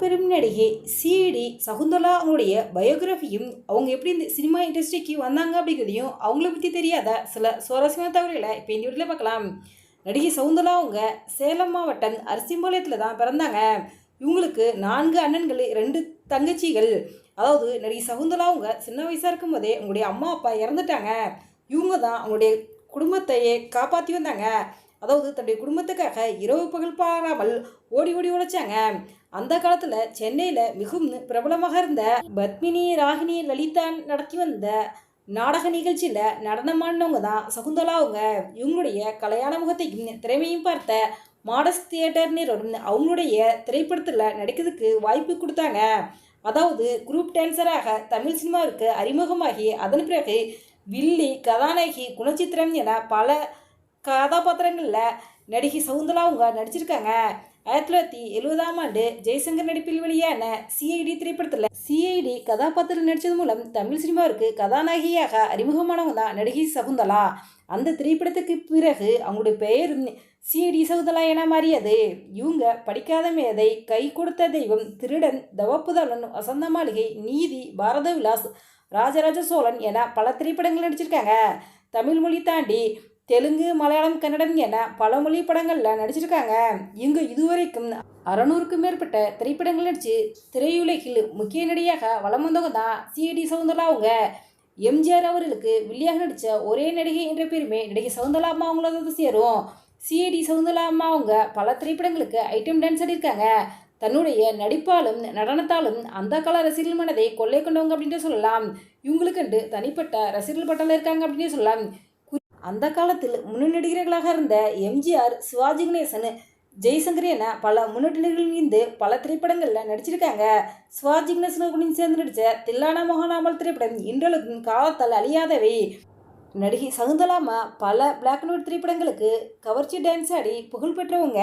மாபெரும் நடிகை சிடி சகுந்தலா அவங்களுடைய பயோகிராஃபியும் அவங்க எப்படி இந்த சினிமா இண்டஸ்ட்ரிக்கு வந்தாங்க அப்படிங்கிறதையும் அவங்கள பற்றி தெரியாத சில சுவாரஸ்யமான தகவல்களை இப்போ இந்த வீட்டில் பார்க்கலாம். நடிகை சகுந்தலா அவங்க சேலம் மாவட்டம் அரிசிம்பாளையத்தில் தான் பிறந்தாங்க. இவங்களுக்கு நான்கு அண்ணன்கள் ரெண்டு தங்கச்சிகள். அதாவது நடிகை சகுந்தலா அவங்க சின்ன வயசாக இருக்கும்போதே அவங்களுடைய அம்மா அப்பா இறந்துட்டாங்க. இவங்க தான் அவங்களுடைய குடும்பத்தையே காப்பாற்றி வந்தாங்க. அதாவது தன்னுடைய குடும்பத்துக்காக இரவு பகல் பாராமல் ஓடி ஓடி உழைச்சாங்க. அந்த காலத்தில் சென்னையில் மிகவும் பிரபலமாக இருந்த பத்மினி ராகினி லலிதா நடத்தி வந்த நாடக நிகழ்ச்சியில் நடனமானவங்க தான் சகுந்தலா அவங்க. இவங்களுடைய கலையான முகத்தையும் திறமையும் பார்த்த மாடஸ் தியேட்டர் நிறுவனம் அவங்களுடைய திரைப்படத்தில் நடிக்கிறதுக்கு வாய்ப்பு கொடுத்தாங்க. அதாவது குரூப் டான்சராக தமிழ் சினிமாவிற்கு அறிமுகமாகி அதன் பிறகு வில்லி கதாநாயகி குணச்சித்திரம் என பல கதாபாத்திரங்களில் நடிகை சவுந்தலா அவங்க நடிச்சிருக்காங்க. ஆயிரத்தி தொள்ளாயிரத்தி எழுபதாம் ஆண்டு ஜெய்சங்கர் நடிப்பில் வெளியான சிஐடி திரைப்படத்தில் சிஐடி கதாபாத்திரம் நடித்தது மூலம் தமிழ் சினிமாவிற்கு கதாநாயகியாக அறிமுகமானவங்க தான் நடிகை சகுந்தலா அந்த திரைப்படத்துக்கு பிறகு அவங்களுடைய பெயர் சிஐடி சகுந்தலா என மாறியது. இவங்க படிக்காத மேதை கை கொடுத்த தெய்வம் திருடன் தவப்புதலன் வசந்த மாளிகை நீதி பாரத விலாஸ் ராஜராஜ சோழன் என பல திரைப்படங்கள் நடிச்சிருக்காங்க. தமிழ் மொழி தாண்டி தெலுங்கு மலையாளம் கன்னடம் என பல மொழி படங்களில் நடிச்சிருக்காங்க. இங்கு இதுவரைக்கும் அறநூறுக்கும் மேற்பட்ட திரைப்படங்கள் நடித்து திரையுலகில் முக்கிய நடிகையாக வளம் வந்தவங்க தான் சிஐடி சவுந்தரா அவங்க எம்ஜிஆர் அவர்களுக்கு வில்லியாக நடித்த ஒரே நடிகை என்ற பேருமே நடிகை சவுந்தரா அம்மா அவங்கள வந்து சேரும். சிஐடி சவுந்தரா அம்மா அவங்க பல திரைப்படங்களுக்கு ஐட்டம் டான்ஸ் ஆடிருக்காங்க தன்னுடைய நடிப்பாலும் நடனத்தாலும் அந்த கால ரசிகர்கள் மனதை கொள்ளை கொண்டவங்க அப்படின்ட்டு சொல்லலாம். இவங்களுக்குண்டு தனிப்பட்ட ரசிகர்கள் பட்டத்தில் இருக்காங்க அப்படின்னு சொல்லலாம். அந்த காலத்தில் முன்னணி நடிகர்களாக இருந்த எம்ஜிஆர் சிவாஜி கணேசன் ஜெய்சங்கர் என பல முன்னோட்டினர்கள் இருந்து பல திரைப்படங்களில் நடிச்சிருக்காங்க. சிவாஜி கணேசனுடன் சேர்ந்து நடித்த தில்லானா மோகனாமல் திரைப்படம் இன்றளவுக்கும் காலத்தால் அழியாதவை. நடிகை சகுந்தலாமா பல பிளாக் அண்ட் ஒயிட் திரைப்படங்களுக்கு கவர்ச்சி டான்ஸ் ஆடி புகழ் பெற்றவங்க.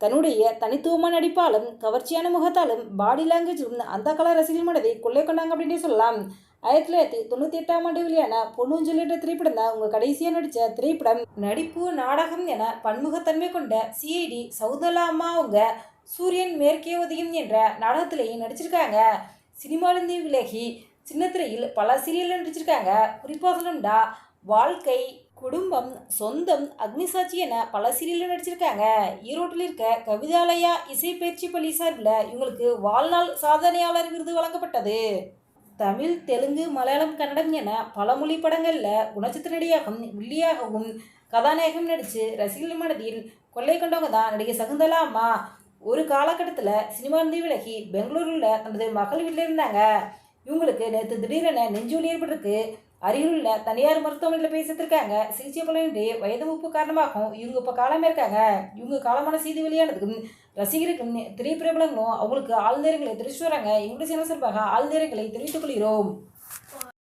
தன்னுடைய தனித்துவமான நடிப்பாலும் கவர்ச்சியான முகத்தாலும் பாடி லாங்குவேஜும் அந்த கால ரசிகர்கள் மனதை கொள்ளை கொண்டாங்க அப்படின்னே சொல்லலாம். ஆயிரத்தி தொள்ளாயிரத்தி தொண்ணூற்றி எட்டாம் ஆண்டு வெளியான பொண்ணுன்னு என்ற திரைப்படம் தான் உங்கள் கடைசியாக நடித்த திரைப்படம். நடிப்பு நாடகம் என பன்முகத்தன்மை கொண்ட சிஐடி சௌதலா அம்மா அவங்க சூரியன் மேற்கே உதயம் என்ற நாடகத்திலேயும் நடிச்சிருக்காங்க. சினிமாலிருந்து விலகி சின்னத்திரையில் பல சீரியல் நடிச்சிருக்காங்க. குறிப்பாக சொல்லணும்டா வாழ்க்கை குடும்பம் சொந்தம் அக்னிசாட்சி என பல சீரியலில் நடிச்சிருக்காங்க. ஈரோட்டில் இருக்க கவிதாலயா இசை பயிற்சி பள்ளி சார்பில் இவங்களுக்கு வாழ்நாள் சாதனையாளர் விருது வழங்கப்பட்டது. தமிழ் தெலுங்கு மலையாளம் கன்னடம் என பல மொழி படங்களில் குணச்சித்திர நடிகாகவும் வில்லியாகவும் கதாநாயகம் நடித்து ரசிகர்கள் மனதில் கொள்ளை கொண்டவங்க தான் நடிகை சகுந்தலா அம்மா. ஒரு காலகட்டத்தில் சினிமா இருந்து விலகி பெங்களூரில் தனது மகள் வீட்டில் இருந்தாங்க. இவங்களுக்கு நேற்று திடீரென நெஞ்சொலி ஏற்பட்டிருக்கு. அருகிலுள்ள தனியார் மருத்துவமனையில் பேசித்திருக்காங்க சிகிச்சை பலனின்றி வயது மூப்பு காரணமாகவும் இவங்க இப்போ காலமே இருக்காங்க. இவங்க காலமான செய்தி வெளியானதுக்கும் ரசிகருக்கும் திரைப்பிரபலங்களும் அவங்களுக்கு ஆழ்நேரங்களை தெரிவித்து வராங்க. எங்களுடைய சேனல் சார்பாக ஆழ்நேரங்களை தெரிவித்துக் கொள்கிறோம்.